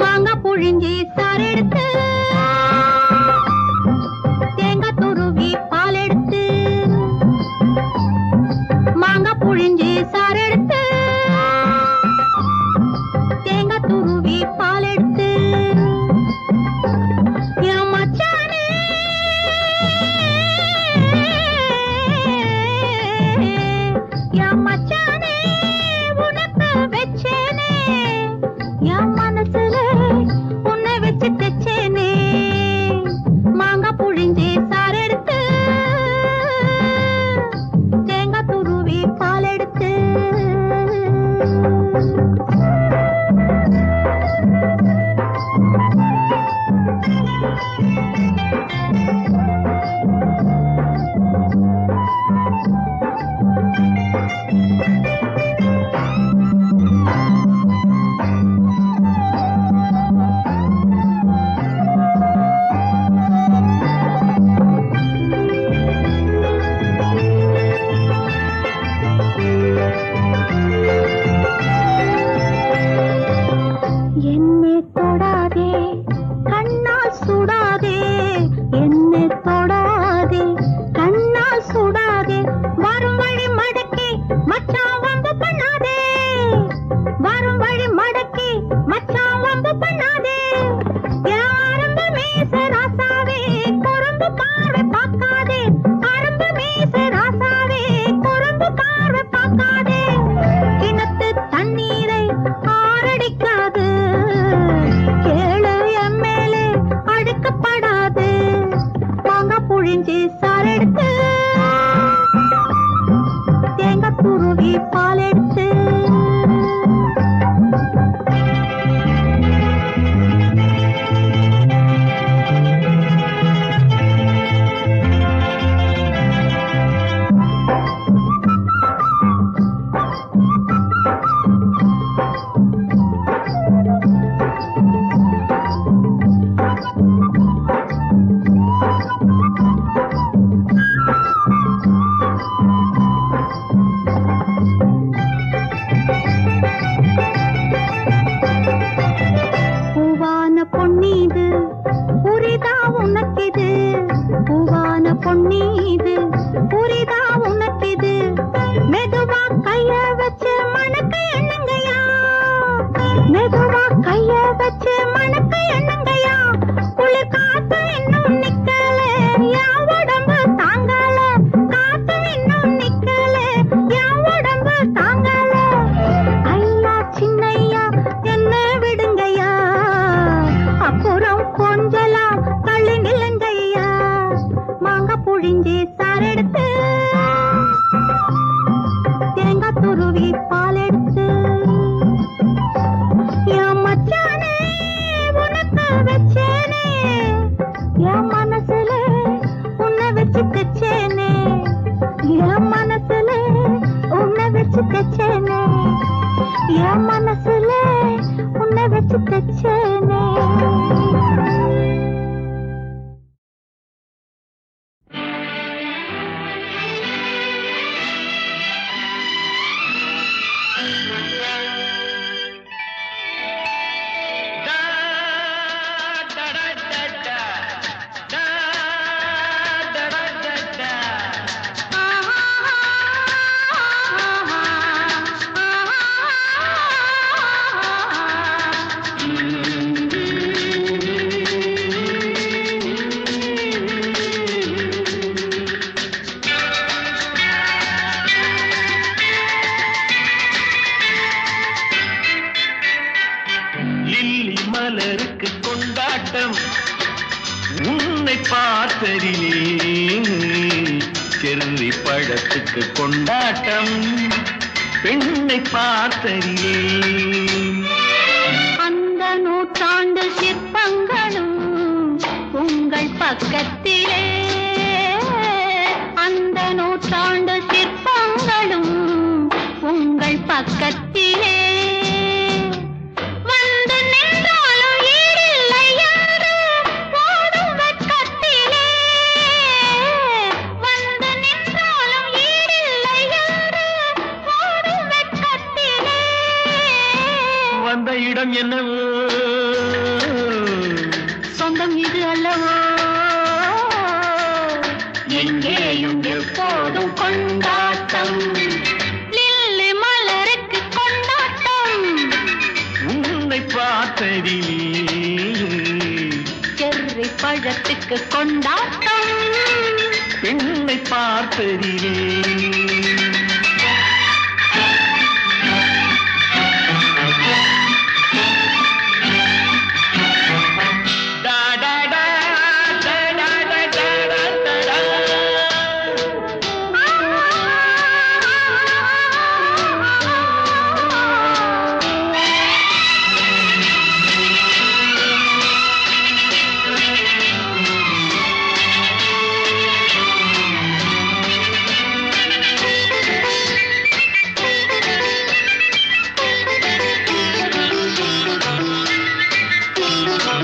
மாங்காய் புழிஞ்சி ஆரடிக்க பூவான பொன்னீது புரிதா என் மனசுல உன்னை வச்சு தச்சே உன்னை பார்த்ததிலே செருவி பழத்துக்கு கொண்டாட்டம். பெண்ணை பார்த்ததிலே அந்த நூற்றாண்டு சிற்பங்களும் உங்கள் பக்கத்திலே. அந்த நூற்றாண்டு சிற்பங்களும் உங்கள் பக்கத்தில். ராத்திரி செர்ரி பழத்துக்கு கொண்டாட்டம். பெண்ணை பார்த்ததிலே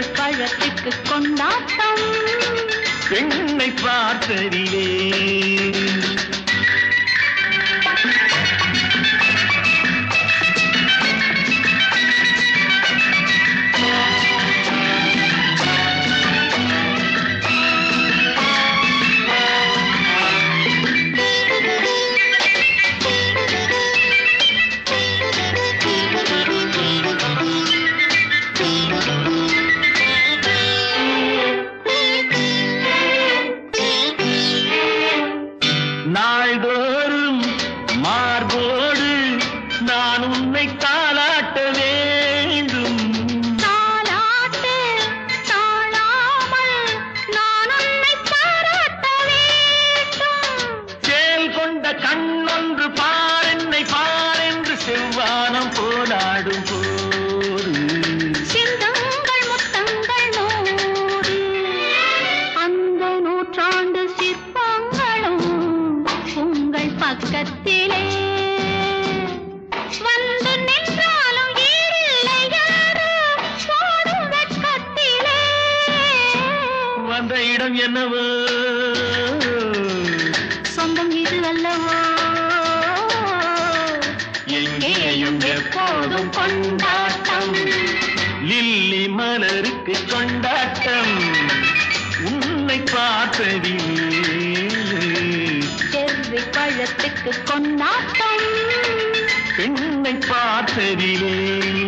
ஒரு பழத்துக்கு கொண்டாட்டம். பெண்ணை பார்த்ததிலே வாசலிலே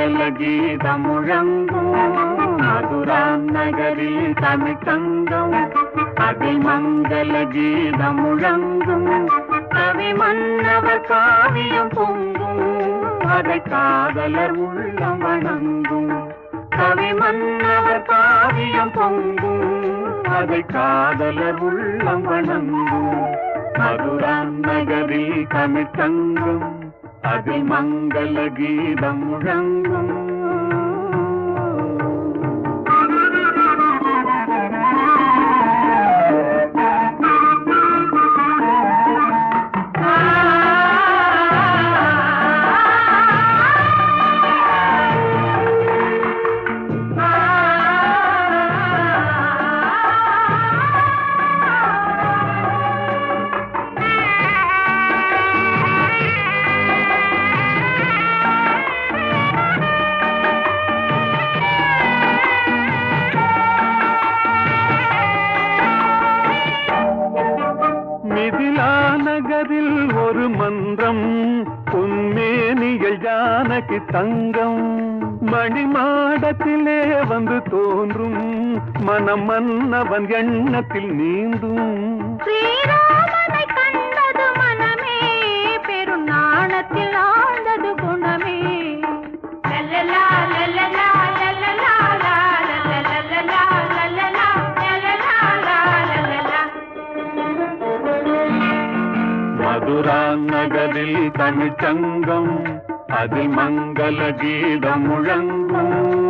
மங்கள கீதமுழங்கும் முழங்கும் மதுரான் நகரில் தமிழ்ச்சங்கம் அதில் மங்கள கீதமுழங்கும் கவி மன்னவர் காவியம் பொங்கும் அதை காதலர் உள்ளம் வணங்கும் கவி மன்னவர் காவியம் பொங்கும் அதை காதலர் உள்ளம் வணங்கும் மதுரான் நகரில் தமிழ் தங்கும் அதில் மங்கள கீதம் முழங்கும் நகரில் தமிழ்ச்சங்கம் அதில் மங்கள கீதம் முழங்கும்.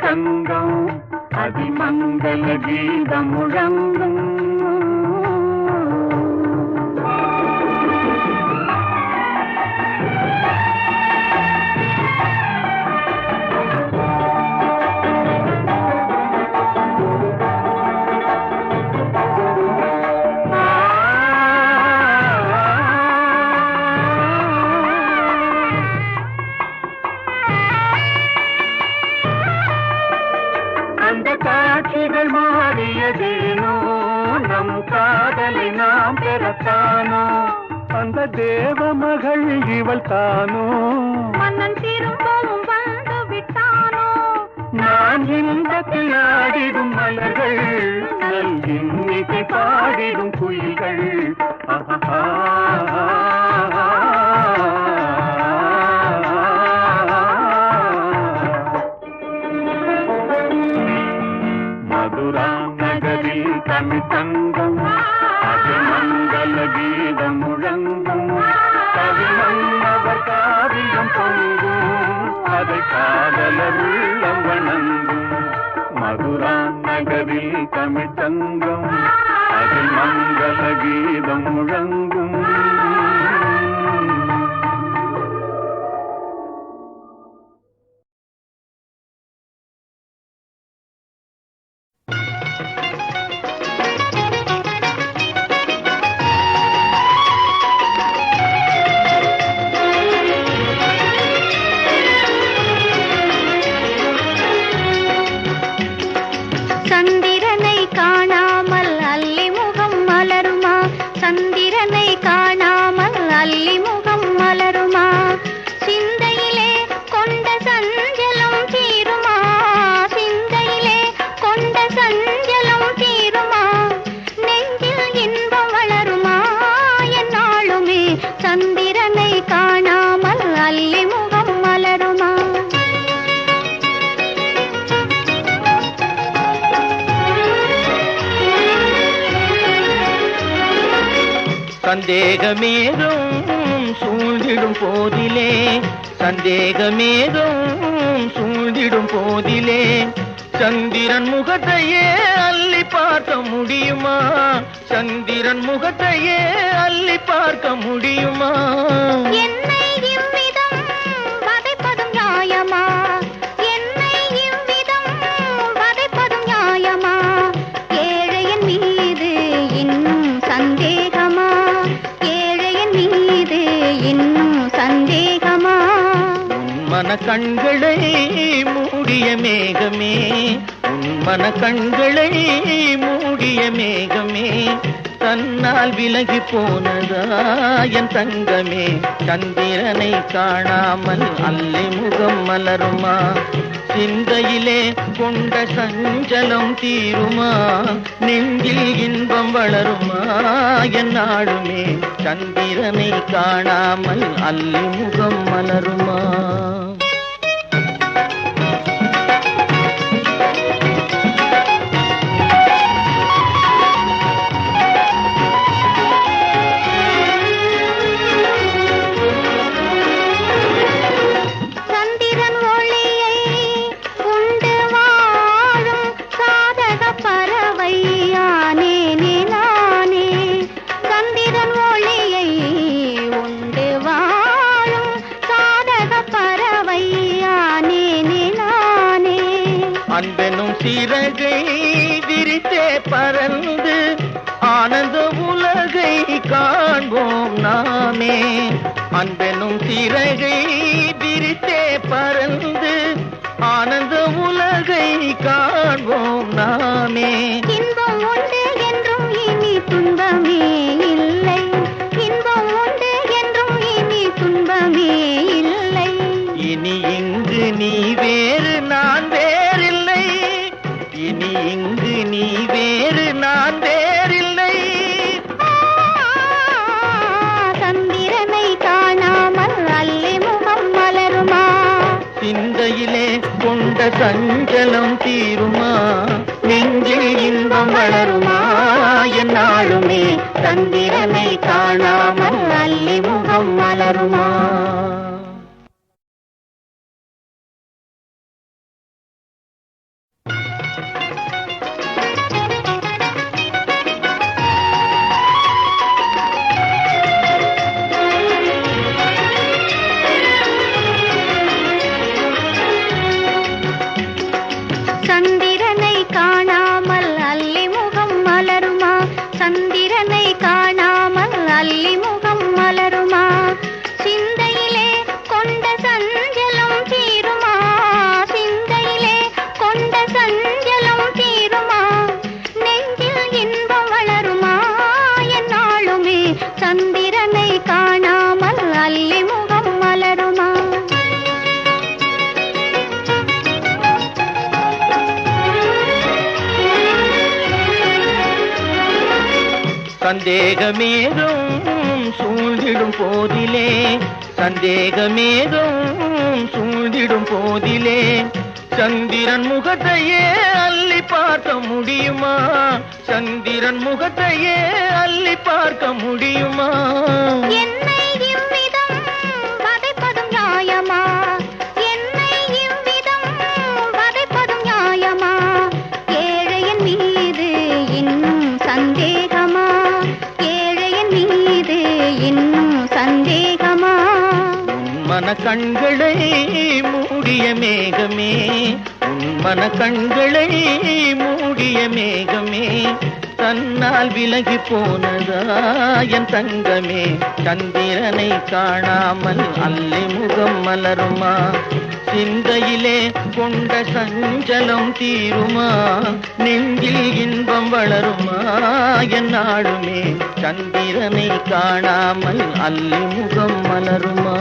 தங்கம் அதிமங்கல கீதம் முழங்கும் இன்பத்தில் ஆடிடும் மலர்கள் நல்கின் இன்னிசை பாடிடும் குயில்கள் ஆஹா. மதுரா நகரில் தமிழ் தங்கம் அதில் மங்கள கீதம் முழங்கும். சந்தேகமேதும் சூழ்ந்திடும் போதிலே. சந்திரன் முகத்தையே அள்ளி பார்க்க முடியுமா? சந்திரன் முகத்தையே அள்ளி பார்க்க முடியுமா? என்ன கண்களை மூடிய மேகமே உன் மன கண்களை மூடிய மேகமே தன்னால் விலகி போனதா என் தங்கமே? சந்திரனை காணாமல் அல்லி முகம் மலருமா? சிந்தையிலே கொண்ட சஞ்சலம் தீருமா? நெஞ்சில் இன்பம் வளருமா என் நாடுமே? சந்திரனை காணாமல் அல்லி முகம் மலருமா? மனமே அன்பெனும் சிறகை விரித்தே பறந்து ஆனந்த உலகை காண்போம் நாமே. சஞ்சலம் தீருமா? நெஞ்சில் இன்பம் வளருமா? என்னாலுமே சந்திரனை காணாமல் அல்லி முகம் மலருமா? போதிலே சந்தேகமேகம் சூழ்ந்திடும் போதிலே சந்திரன் முகத்தையே அள்ளி பார்க்க முடியுமா? சந்திரன் முகத்தையே அள்ளி பார்க்க முடியுமா? மன கண்களை மூடிய மேகமே உன் மன கண்களை மூடிய மேகமே தன்னால் விலகி போனதா என் தங்கமே? சந்திரனை காணாமல் அல்லி முகம் மலருமா? சிந்தையிலே கொண்ட சஞ்சலம் தீருமா? நெஞ்சில் இன்பம் வளருமா? என்னாலுமே சந்திரனை காணாமல் அல்லி முகம் மலருமா?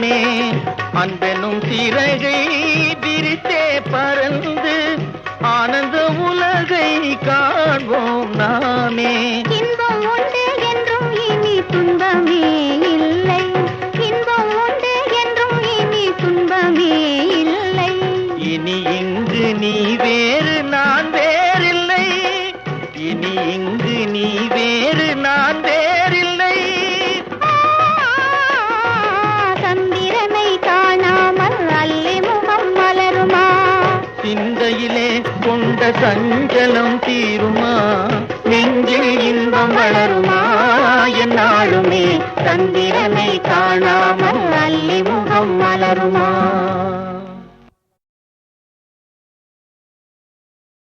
மனமே அன்பெனும் சிறகை விரித்தே பறந்து ஆனந்த உலகை காண்போம் நாமே. இன்பம் உண்டு சஞ்சலம் தீருமா? நெஞ்சில் இன்பம் வளருமா? என்னாலுமே சந்திரனை காணாமல் அல்லி முகம் மலருமா?